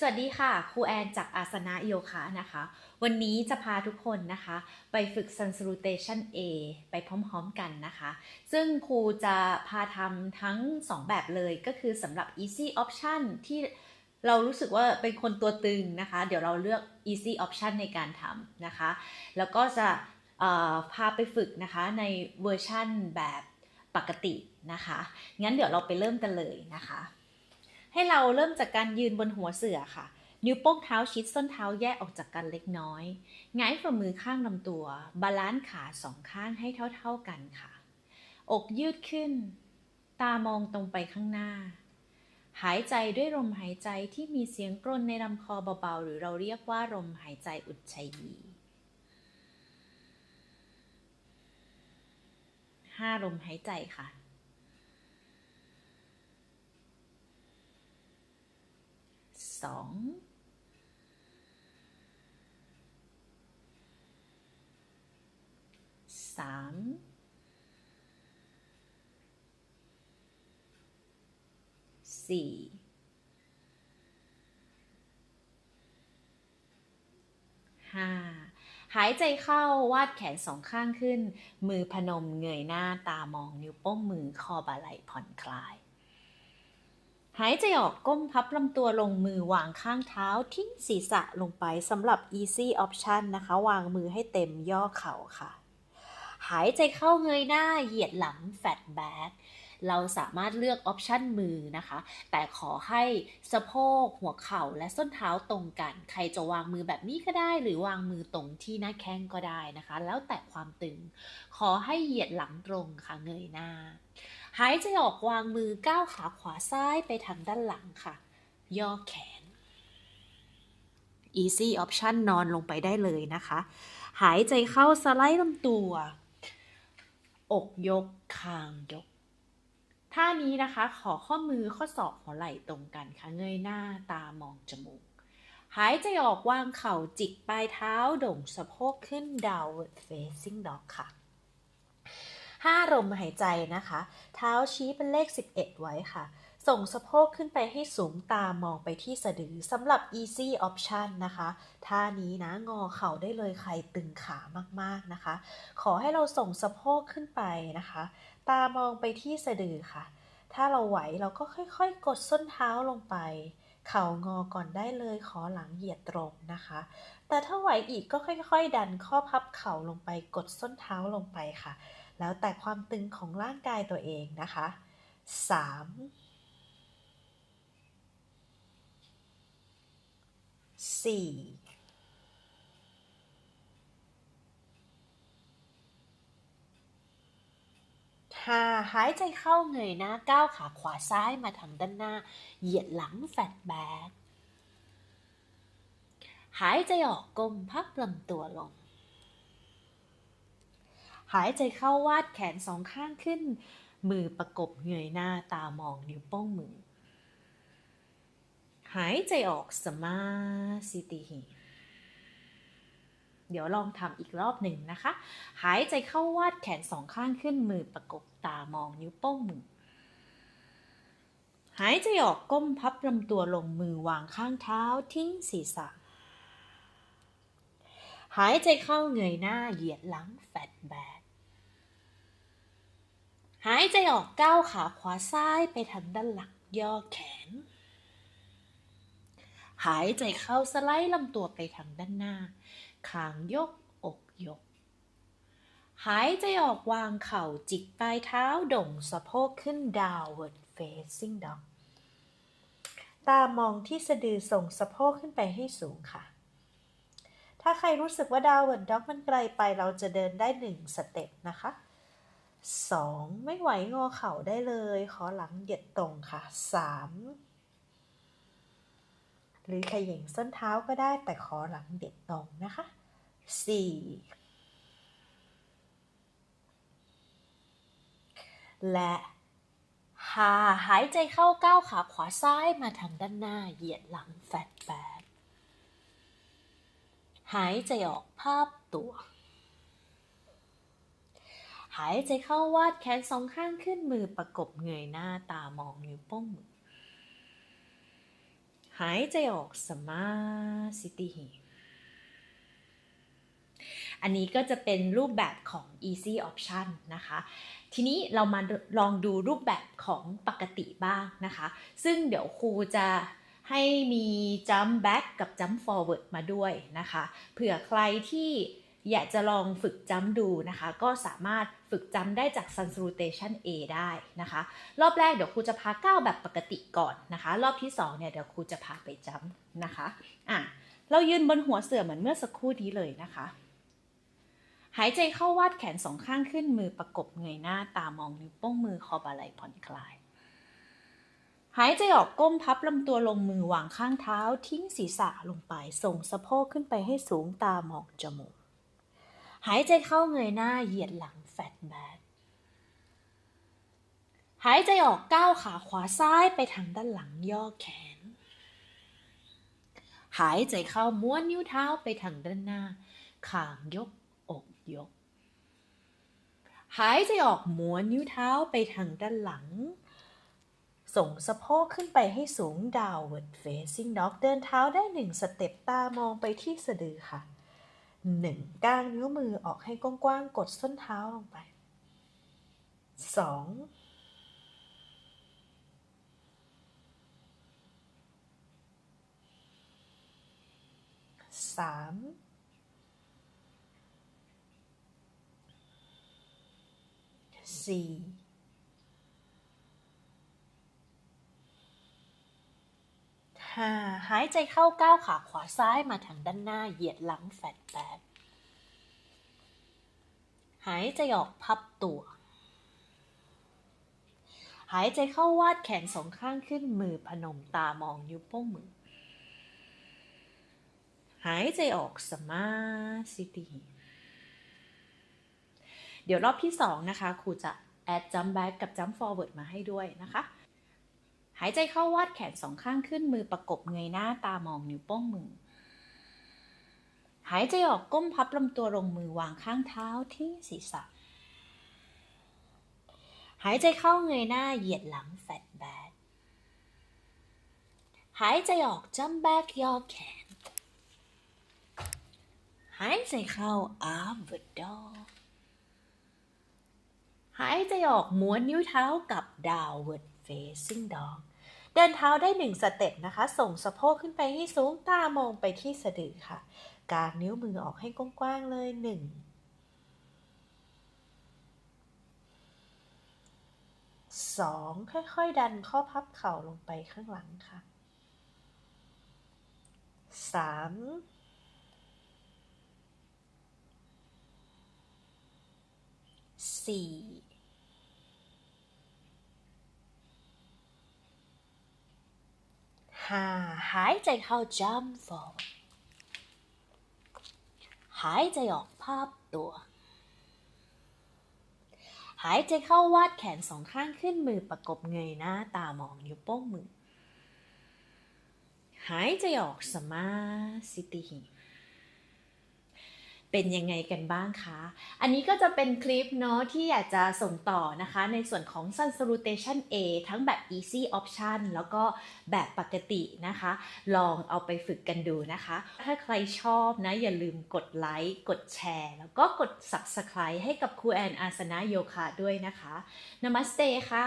สวัสดีค่ะ ครูแอนจากอาสนะโยคะนะคะ วันนี้จะพาทุกคนนะคะ ไปฝึก Sun Salutation A ไปพร้อมๆกันนะคะ ซึ่งครูจะพาทำทั้ง 2 แบบเลยก็คือสำหรับ Easy Option ที่เรารู้สึกว่าเป็นคนตัวตึงนะคะ เดี๋ยวเราเลือก Easy Option ในการทำนะคะ แล้วก็จะพาไปฝึกนะคะในเวอร์ชั่นแบบปกตินะคะ งั้นเดี๋ยวเราไปเริ่มกันเลยนะคะ ให้เราเริ่มจากการยืนบนหัวเสื่อค่ะ นิ้วโป้งเท้าชิดส้นเท้าแยกออกจากกันเล็กน้อยหงายฝ่ามือข้างลำตัว บาลานซ์ขาสองข้างให้เท่าๆกันค่ะ อกยืดขึ้น ตามองตรงไปข้างหน้า หายใจด้วยลมหายใจที่มีเสียงกรนในลำคอเบาๆ หรือเราเรียกว่าลมหายใจอุดชัยยีห้าลมหายใจค่ะ สองสามสี่ห้าหายใจเข้าวาดแขนสองข้างขึ้น มือพนมเงยหน้าตามองนิ้วโป้งมือคอบาไหลผ่อนคลาย หายใจออกก้มพับลำตัวลงมือวางข้างเท้าทิ้งศีรษะลงไปสำหรับ easy option นะคะ วางมือให้เต็มย่อเข่าค่ะ หายใจเข้าเงยหน้าเหยียดหลัง fat back เราสามารถเลือกออปชันมือนะคะ แต่ขอให้สะโพก หัวเข่าและส้นเท้าตรงกัน ใครจะวางมือแบบนี้ก็ได้ หรือวางมือตรงที่หน้าแข้งก็ได้นะคะ แล้วแต่ความตึง ขอให้เหยียดหลังตรงค่ะเงยหน้า หายใจออกวางมือก้าวขาขวาซ้ายไปทางด้านหลังค่ะ ย่อแขน easy option นอนลงไปได้เลยนะคะ หายใจเข้าสไลด์ลำตัว อกยกคางยก ท่านี้นะคะ ขอข้อมือข้อศอกหัวไหล่ตรงกันค่ะเงยหน้าตามองจมูก หายใจออกวางเข่าจิกปลายเท้าโด่งสะโพกขึ้น downward facing dog ค่ะ ห้าลมหายใจนะคะ เท้าชี้เป็นเลข 11 ไว้ค่ะ ส่งสะโพกขึ้นไปให้สูงตามองไปที่สะดือสำหรับ easy option นะคะท่านี้นะงอเข่าได้เลยใครตึงขามากๆนะคะ ขอให้เราส่งสะโพกขึ้นไปนะคะ ตามองไปที่สะดือค่ะ ถ้าเราไหวเราก็ค่อยๆ กดส้นเท้าลงไปเข่างอก่อนได้เลยขอหลังเหยียดตรงนะคะ แต่ถ้าไหวอีกก็ค่อย ๆ ดันข้อพับเข่าลงไปกดส้นเท้าลงไปค่ะ แล้วแต่ความตึงของร่างกายตัวเองนะคะ 3 4ห้าหายใจเข้าเงยหน้าก้าวขาขวาซ้ายมาทางด้านหน้า เหยียดหลังแฟตแบ็กหายใจออกก้มพับลำตัวลง หายใจเข้าวาดแขนสองข้างขึ้น มือประกบเงยหน้าตามองนิ้วโป้งมือ หายใจออกสมาสิติหิเดี๋ยวลองทำอีกรอบหนึ่งนะคะ หายใจเข้าวาดแขนสองข้างขึ้น มือประกบตามองนิ้วโป้งมือ หายใจออกก้มพับลำตัวลงมือวางข้างเท้าทิ้งศีรษะ หายใจเข้าเงยหน้าเหยียดหลังแฟตแบก หายใจออกก้าวขาขวาซ้ายไปทางด้านหลังย่อแขน หายใจเข้าสไลด์ลำตัวไปทางด้านหน้าคางยกอกยก หายใจออกวางเข่าจิกปลายเท้าด่งสะโพกขึ้น downward facing dog ตามองที่สะดือส่งสะโพกขึ้นไปให้สูงค่ะ ถ้าใครรู้สึกว่า downward dog มันไกลไปเราจะเดินได้หนึ่งสเต็ปนะคะ สองไม่ไหวงอเข่าได้เลย ขอหลังเหยียดตรงค่ะสามหรือขย่งส้นเท้าก็ได้แต่ขอหลังเหยียดตรงนะคะสี่และหาหายใจเข้าก้าวขาขวาซ้ายมาทางด้านหน้าเหยียดหลังแฟตแบกหายใจออกภาพตัว หายใจเข้าวาดแขนสองข้างขึ้นมือประกบเงยหน้าตามองนิ้วโป้งมือ หายใจออกสมาสิติหิอันนี้ก็จะเป็นรูปแบบของ easy option นะคะ ทีนี้เรามาลองดูรูปแบบของปกติบ้างนะคะ ซึ่งเดี๋ยวครูจะให้มี jump back กับ jump forward มาด้วยนะคะ เผื่อใครที่ อยากจะลองฝึกจำดูนะคะ ก็สามารถฝึกจำได้จาก Sun Salutation A ได้นะคะ รอบแรกเดี๋ยวครูจะพาก้าวแบบปกติก่อนนะคะ รอบที่2เนี่ยเดี๋ยวครูจะพาไปจำนะคะอะเรายืนบนหัวเสื่อเหมือนเมื่อสักครู่นี้เลยนะคะ หายใจเข้าวาดแขนสองข้างขึ้นมือประกบเงยหน้าตามองนิ้วโป้งมือคอบาไหลผ่อนคลายหายใจออกก้มพับลำตัวลงมือวางข้างเท้า ทิ้งศีรษะลงไปส่งสะโพกขึ้นไปให้สูงตามองจมูก หายใจเข้าเงยหน้าเหยียดหลังแฟตแบ็กหายใจออกก้าวขาขวาซ้ายไปทางด้านหลังย่อแขน หายใจเข้าม้วนนิ้วเท้าไปทางด้านหน้าขางยกอกยก หายใจออกม้วนนิ้วเท้าไปทางด้านหลัง ส่งสะโพกขึ้นไปให้สูง downward facing dog เดินเท้าได้หนึ่งสเต็ปตามองไปที่สะดือค่ะ หนึ่งกางนิ้วมือออกให้กว้างๆ กดส้นเท้าลงไปสองสามสี่ หาหายใจเข้าก้าวขาขวาซ้ายมาทางด้านหน้าเหยียดหลังแฟตแบ็กหายใจออกพับตัว หายใจเข้าวาดแขนสองข้างขึ้นมือพนมตามองนิ้วโป้งมือ หายใจออกสมาสิติเดี๋ยวรอบที่สองนะคะครูจะ add jump back กับ jump forward มาให้ด้วยนะคะ หายใจเข้าวาดแขนสองข้างขึ้นมือประกบเงยหน้าตามองนิ้วโป้งมือ หายใจออกก้มพับลำตัวลงมือวางข้างเท้าที่ศีรษะ หายใจเข้าเงยหน้าเหยียดหลังแฟตแบ็กหายใจออกจัมแบกย่อแขน หายใจเข้าอาร์เวดดอหายใจออกม้วนนิ้วเท้ากับ downward facing dog เดิ เดินเท้าได้ 1 สเต็ปนะคะ ส่งสะโพกขึ้นไปให้สูงตามองไปที่สะดือค่ะกางนิ้วมือออกให้กว้างๆเลย 1 2 ค่อยๆ ดันข้อพับเข่าลงไปข้างหลังค่ะ 3 4 หาหายใจเข้า jump forward หายใจออกภาพตัว หายใจเข้าวาดแขนสองข้างขึ้นมือประกบเงยหน้าตามองนิ้วโป้งมือ หายใจออกสมาสิติหิ เป็นยังไงกันบ้างคะ อันนี้ก็จะเป็นคลิปเนาะที่อยากจะส่งต่อนะคะ ในส่วนของ Sun Salutation A ทั้งแบบ Easy Option แล้วก็แบบปกตินะคะ ลองเอาไปฝึกกันดูนะคะ ถ้าใครชอบนะ อย่าลืมกดไลค์ กดแชร์ แล้วก็กด Subscribe ให้กับครูแอนอาสนะโยคะด้วยนะคะ Namaste ค่ะ